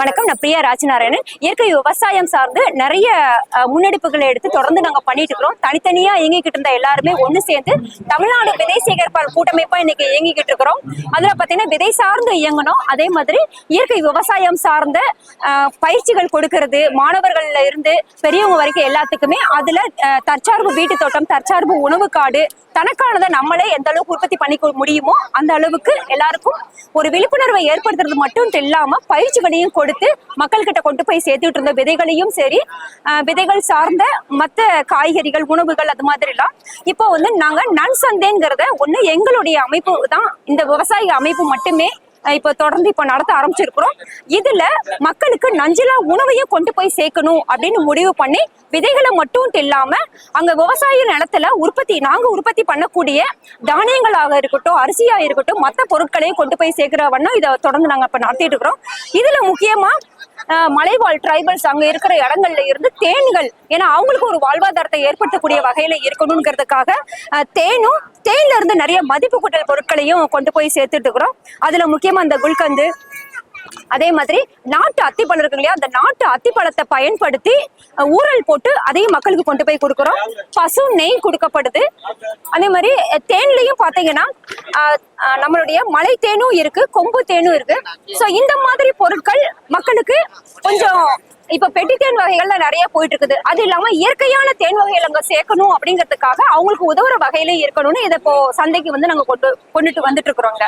வணக்கம். நான் பிரியா ராஜநாராயணன் இயற்கை விவசாயம் சார்ந்து நிறைய முன்னெடுப்புகளை எடுத்து தொடர்ந்து நாங்க பண்ணிட்டு இருக்கிறோம். தனித்தனியா இயங்கிக்கிட்டு இருந்த எல்லாருமே ஒண்ணு சேர்ந்து தமிழ்நாடு விதை சேகரிப்பால் கூட்டமைப்பா இன்னைக்கு இயங்கிக்கிட்டு இருக்கிறோம். அதுல பாத்தீங்கன்னா விதை சார்ந்து இயங்கணும். அதே மாதிரி இயற்கை விவசாயம் சார்ந்த பயிற்சிகள் கொடுக்கறது மாணவர்கள்ல இருந்து பெரியவங்க வரைக்கும் எல்லாத்துக்குமே அதுல தற்சார்பு வீட்டு தோட்டம் தற்சார்பு உணவு காடு தனக்கானதை நம்மளே எந்த அளவுக்கு உற்பத்தி பண்ணி முடியுமோ அந்த அளவுக்கு எல்லாருக்கும் ஒரு விழிப்புணர்வை ஏற்படுத்துறது மட்டும் இல்லாம பயிற்சிகளையும் கொடுத்து மக்கள்கிட்ட கொண்டு போய் சேர்த்துட்டு இருந்த விதைகளையும் சரி விதைகள் சார்ந்த மத்த காய்கறிகள் உணவுகள் அது மாதிரிலாம் இப்போ வந்து நாங்க நன் சந்தைங்கிறத ஒண்ணு எங்களுடைய அமைப்பு தான். இந்த விவசாய அமைப்பு மட்டுமே இப்போ தொடர்ந்து இப்போ நடத்த ஆரம்பிச்சிருக்கிறோம். இதுல மக்களுக்கு நஞ்சிலா உணவையும் கொண்டு போய் சேர்க்கணும் அப்படின்னு முடிவு பண்ணி விதைகளை மட்டும் இல்லாம அங்க விவசாய நிலத்துல உற்பத்தி நாங்க உற்பத்தி பண்ணக்கூடிய தானியங்களாக இருக்கட்டும் அரிசியா இருக்கட்டும் மற்ற பொருட்களையும் கொண்டு போய் சேர்க்கிற வண்ணம் இதை தொடர்ந்து நாங்க இப்ப நடத்திட்டு இருக்கிறோம். இதுல முக்கியமா மலைவாழ் டிரைபல்ஸ் அங்க இருக்கிற இடங்கள்ல இருந்து தேன்கள் ஏன்னா அவங்களுக்கு ஒரு வாழ்வாதாரத்தை ஏற்படுத்தக்கூடிய வகையில இருக்கணுங்கிறதுக்காக அஹ், தேனும் தேன்ல இருந்து நிறைய மதிப்பு கூட்டல் பொருட்களையும் கொண்டு போய் சேர்த்துட்டு இருக்கிறோம். அதுல முக்கியமா அந்த குல்கந்து அதே மாதிரி நாட்டு அத்திப்பழம் இருக்கு இல்லையா? அந்த நாட்டு அத்திப்பழத்தை பயன்படுத்தி ஊரல் ஊறல் போட்டு அதையும் மக்களுக்கு கொண்டு போய் கொடுக்குறோம். பசு நெய் கொடுக்கப்படுது. அதே மாதிரி தேன்லையும் தேன்லயும் பாத்தீங்கன்னா நம்மளுடைய மலை தேனும் இருக்கு கொம்பு தேனும் இருக்கு. சோ இந்த மாதிரி பொருட்கள் மக்களுக்கு கொஞ்சம் இப்ப பெட்டி தேன் வகைகள்ல நிறைய போயிட்டு இருக்குது. அது இல்லாம இயற்கையான தேன் வகைகள் அங்க சேர்க்கணும் அப்படிங்கிறதுக்காக அவங்களுக்கு உதவுற வகையில இருக்கணும்னு இதை இப்போ சந்தைக்கு வந்து நாங்க கொண்டு கொண்டுட்டு வந்துட்டு இருக்கிறோங்க.